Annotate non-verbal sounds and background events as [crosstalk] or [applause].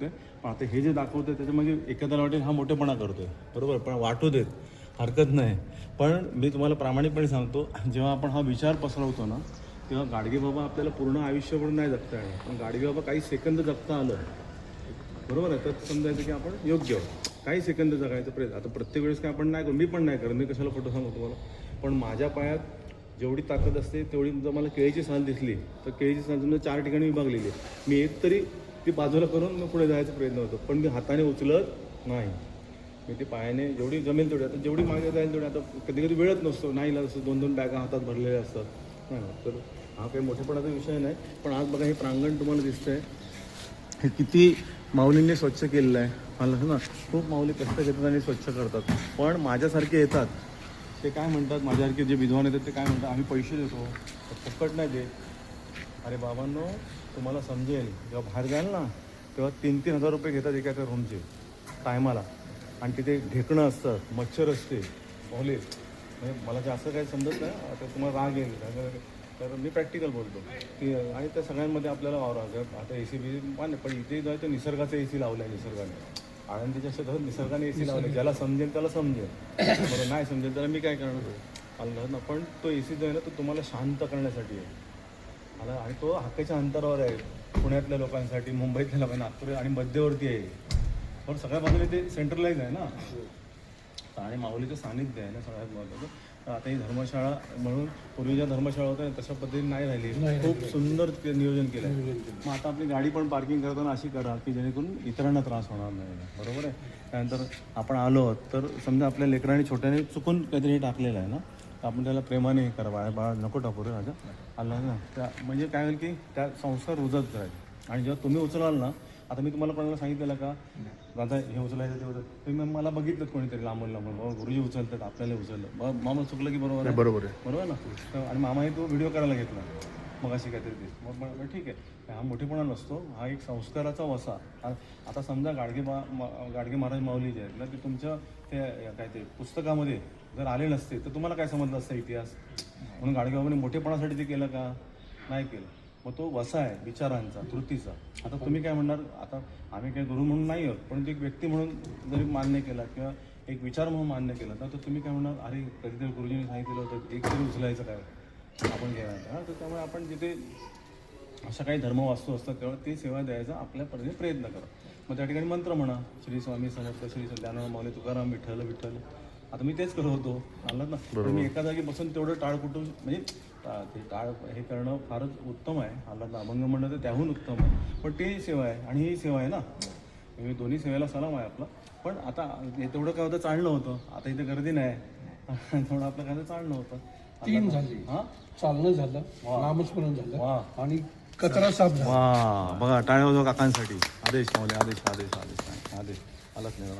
शकते पण आता हे जे दाखवतंय त्याच्यामध्ये एखाद्याला वाटेल हा मोठेपणा करतोय. बरोबर? पण वाटू देत. हरकत नाही. पण मी तुम्हाला प्रामाणिकपणे सांगतो जेव्हा आपण हा विचार पसरवतो ना तेव्हा गाडगे बाबा आपल्याला पूर्ण आयुष्यभर नाही जगता येणार. पण गाडगे बाबा काही सेकंद जगता आलं. बरोबर आहे? तर समजायचं की आपण योग्य आहोत. काही सेकंद जगायचं प्रयत्न. आता प्रत्येक वेळेस काय आपण नाही करू मी पण नाही करत मी कशाला फोटो सांगू तुम्हाला? पण माझ्या पायात जेवढी ताकद असते तेवढी जर मला केळीची साल दिसली तर केळीची साल समजा चार ठिकाणी विभागलेली आहे. मी एक तरी ती बाजूला करून मग पुढे जायचा प्रयत्न होतो. पण मी हाताने उचलत नाही. मी ती पायाने जेवढी जमेल तेवढी आता जेवढी मागे जाईल तेवढी आता कधी कधी वेळच नसतो. नाही असं दोन दोन बॅगा हातात भरलेल्या असतात. नाही तर हा काही मोठेपणाचा विषय नाही. पण आज बघा हे प्रांगण तुम्हाला दिसतंय. हे किती माऊलींनी स्वच्छ केलेलं आहे. मला ना खूप माऊली कष्ट घेतात आणि स्वच्छ करतात. पण माझ्यासारखे येतात. ते काय म्हणतात? माझ्यासारखे जे विद्वान येतात ते काय म्हणतात? आम्ही पैसे देतो. फुकट नाही देत. अरे बाबांनो तुम्हाला समजेल जेव्हा बाहेर जाल ना तेव्हा तीन तीन हजार रुपये घेतात एका एका रूमचे टायमाला आणि तिथे ढेकणं असतं मच्छर असते माऊली म्हणजे मला जास्त काही समजत नाही आता तुम्हाला राग येईल. तर मी प्रॅक्टिकल बोलतो. की आणि त्या सगळ्यांमध्ये आपल्याला वावरा आता ए सी बी मान्य पण इथे जाय तर निसर्गाचा ए सी लावला आहे निसर्गाने. आळंदीच्या शेतात निसर्गाने ए सी लावला ज्याला समजेल त्याला समजेल. बरं नाही समजेल त्याला मी काय करणार? आलं ना पण तो ए सी जो आहे ना तो तुम्हाला शांत करण्यासाठी आहे. आला आणि तो हक्काच्या अंतरावर आहे. पुण्यातल्या लोकांसाठी मुंबईतल्या लोकांना नागपूर आणि मध्यवर्ती आहे. पण सगळ्या बाजूला ते सेंट्रलाइज आहे ना. आणि माऊलीचं सानिध्य आहे ना सगळ्यात महत्त्वाचं. तर आता ही धर्मशाळा म्हणून पूर्वी ज्या धर्मशाळा होत्या तशा पद्धतीने नाही राहिली. खूप सुंदर ते नियोजन केलं आहे. मग आता आपली गाडी पण पार्किंग करताना अशी करा की जेणेकरून इतरांना त्रास होणार नाही. बरोबर आहे? त्यानंतर आपण आलो तर समजा आपल्या लेकरांनी छोट्याने चुकून काहीतरी टाकलेलं आहे ना. तर आपण त्याला प्रेमाने हे करा बाळा बाळा नको टाकू रे राजा. आलं ना? त्या म्हणजे काय होईल की त्या संसार रुजत जाईल. आणि जेव्हा तुम्ही उचलाल ना आता मी तुम्हाला कोणाला सांगितलेलं का? दादा हे उचलायचं ते उचल. तुम्ही मला बघितलं कोणीतरी लांबून लांबून. बाबा गुरुजी उचलतात आपल्याला उचललं. मग मामा चुकलं की बरोबर आहे? बरोबर आहे. बरोबर ना? आणि मामाने तो व्हिडिओ करायला घेतला. मग अशी काहीतरी दिस मग म्हटलं ठीक आहे. हा मोठेपणा नसतो. हा एक संस्काराचा वसा. आता समजा गाडगे मा- गाडगे महाराज माऊली जे आहेत ना ते तुमच्या ते काय ते पुस्तकामध्ये जर आले नसते तर तुम्हाला काय समजलं असतं इतिहास? म्हणून गाडगे बाबांनी मोठेपणासाठी ते केलं का? नाही केलं. मग तो वसा आहे विचारांचा कृतीचा आता तुम्ही काय म्हणणार? आता आम्ही काही गुरु म्हणून नाही आहोत पण एक व्यक्ती म्हणून जरी मान्य केला किंवा एक विचार म्हणून मान्य केला तर तुम्ही काय म्हणणार? अरे कधीतरी गुरुजीने सांगितलं होतं एक तरी उचलायचं काय? आपण घ्यायला हां तर त्यामुळे आपण जिथे अशा काही धर्मवास्तू असतात तेव्हा ती सेवा द्यायचा आपल्या परीने प्रयत्न करा. मग त्या ठिकाणी मंत्र म्हणा श्री स्वामी समर्थ श्री ज्ञानराम माऊली तुकाराम विठ्ठल विठ्ठल. आता मी तेच करत होतो आलात ना तर मी एका जागी बसून तेवढं टाळ कुटून म्हणजे ते टाळ हे करणं फारच उत्तम आहे. आलात ना अभंग म्हणणं तर त्याहून उत्तम आहे. पण ती सेवा आहे आणि ही सेवा आहे ना. मी दोन्ही सेवेला सलाम आहे आपला. पण आता हे तेवढं काय होतं चालणं होतं. आता इथे गर्दी नाही. [laughs] तेवढं आपलं काय चालणं होतं. तीन झाली. हां? चालणं झालं. नामस्मरण झालं. आणि कचरा साफ झाला. वा. बघा टाळ्या काकांसाठी. आदेश माऊली आदेश आदेश आदेश आदेश. आलाच नाही.